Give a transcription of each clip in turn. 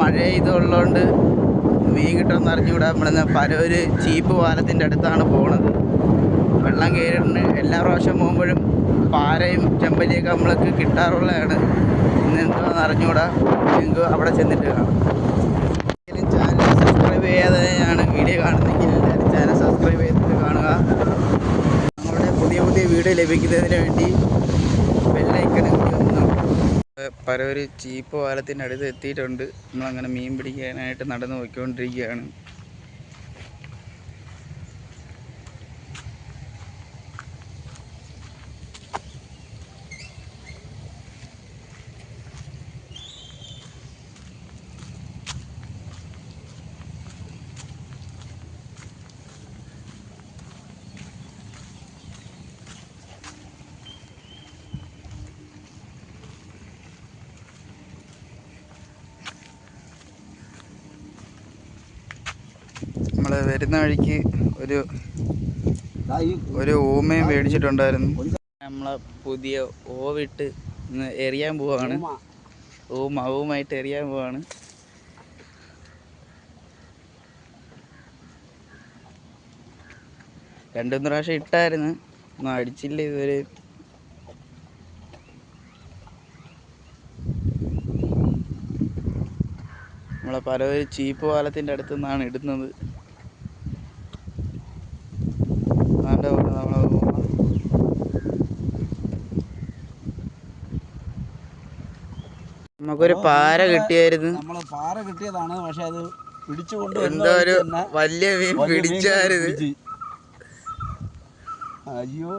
മഴ ചെയ്തുള്ളതുകൊണ്ട് മീൻ കിട്ടുമെന്ന് അറിഞ്ഞുകൂടാ. നമ്മളിന്ന് പലൊരു ചീപ്പ് പാലത്തിന്റെ അടുത്താണ് പോണത്. വെള്ളം കയറിന് എല്ലാ പ്രാവശ്യം പോകുമ്പോഴും പാരയും ചെമ്പലിയൊക്കെ നമ്മൾക്ക് കിട്ടാറുള്ളതാണ്. ഇന്ന് എന്താണെന്ന് അറിഞ്ഞുകൂടാ. നിങ്ങൾക്ക് അവിടെ ചെന്നിട്ട് കാണാം. ചാനൽ സബ്സ്ക്രൈബ് ചെയ്യാതെയാണ് വീഡിയോ കാണുന്നെങ്കിൽ എല്ലാവരും ചാനൽ സബ്സ്ക്രൈബ് ചെയ്തിട്ട് കാണുക. ഞങ്ങളുടെ പുതിയ പുതിയ വീഡിയോ ലഭിക്കുന്നതിന് വേണ്ടി ബെല്ലൈക്കൺ പരവര് ചീപ്പ് പാലത്തിന്റെ അടുത്ത് എത്തിയിട്ടുണ്ട്. നമ്മളങ്ങനെ മീൻ പിടിക്കാനായിട്ട് നടന്ന് പോയിക്കൊണ്ടിരിക്കുകയാണ്. നമ്മൾ വരുന്ന വഴിക്ക് ഒരു ഒരു ഊമയും മേടിച്ചിട്ടുണ്ടായിരുന്നു. നമ്മളെ പുതിയ ഓവിട്ട് ഇന്ന് എറിയാൻ പോവാണ്. ഊമ. ഊമായിട്ട് എറിയാൻ പോവാണ്. രണ്ടു മൂന്ന് പ്രാവശ്യം ഇട്ടായിരുന്നു. ഒന്നും അടിച്ചില്ല ഇവർ നമ്മളെ പലവരും ചീപ്പ് പാലത്തിന്റെ അടുത്തു നിന്നാണ് ഇടുന്നത്. നമുക്കൊരു പാര കിട്ടിയായിരുന്നു. നമ്മൾ പാര കിട്ടിയതാണ് പക്ഷെ അത് പിടിച്ചുകൊണ്ട് എന്തോ ഒരു വലിയ മീൻ പിടിച്ചായിരുന്നു അയ്യോ.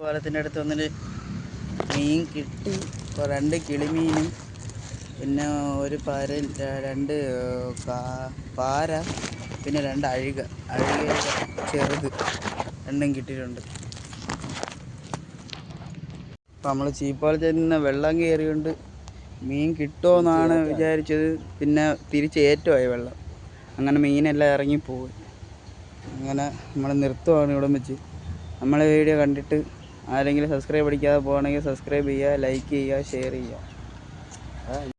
പാലത്തിന്റെ അടുത്ത് വന്നിട്ട് മീൻ കിട്ടി. രണ്ട് കിളിമീനും പിന്നെ ഒരു പാര രണ്ട് പാര പിന്നെ രണ്ട് അഴുക അഴുക ചെറുത്. രണ്ടും കിട്ടിയിട്ടുണ്ട്. അപ്പം നമ്മൾ ചീപ്പാലത്തിൽ നിന്ന് വെള്ളം കയറിയുകൊണ്ട് മീൻ കിട്ടുമോയെന്നാണ് വിചാരിച്ചത്. പിന്നെ തിരിച്ച് ഏറ്റുമായി വെള്ളം. അങ്ങനെ മീനെല്ലാം ഇറങ്ങിപ്പോയി അങ്ങനെ നമ്മൾ നിർത്തുവാണ് ഇവിടെ വെച്ച്. നമ്മളെ വീഡിയോ കണ്ടിട്ട് ആരെങ്കിലും സബ്സ്ക്രൈബ് അടിക്കാതെ പോകണമെങ്കിൽ സബ്സ്ക്രൈബ് ചെയ്യുക ലൈക്ക് ചെയ്യുക ഷെയർ ചെയ്യുക.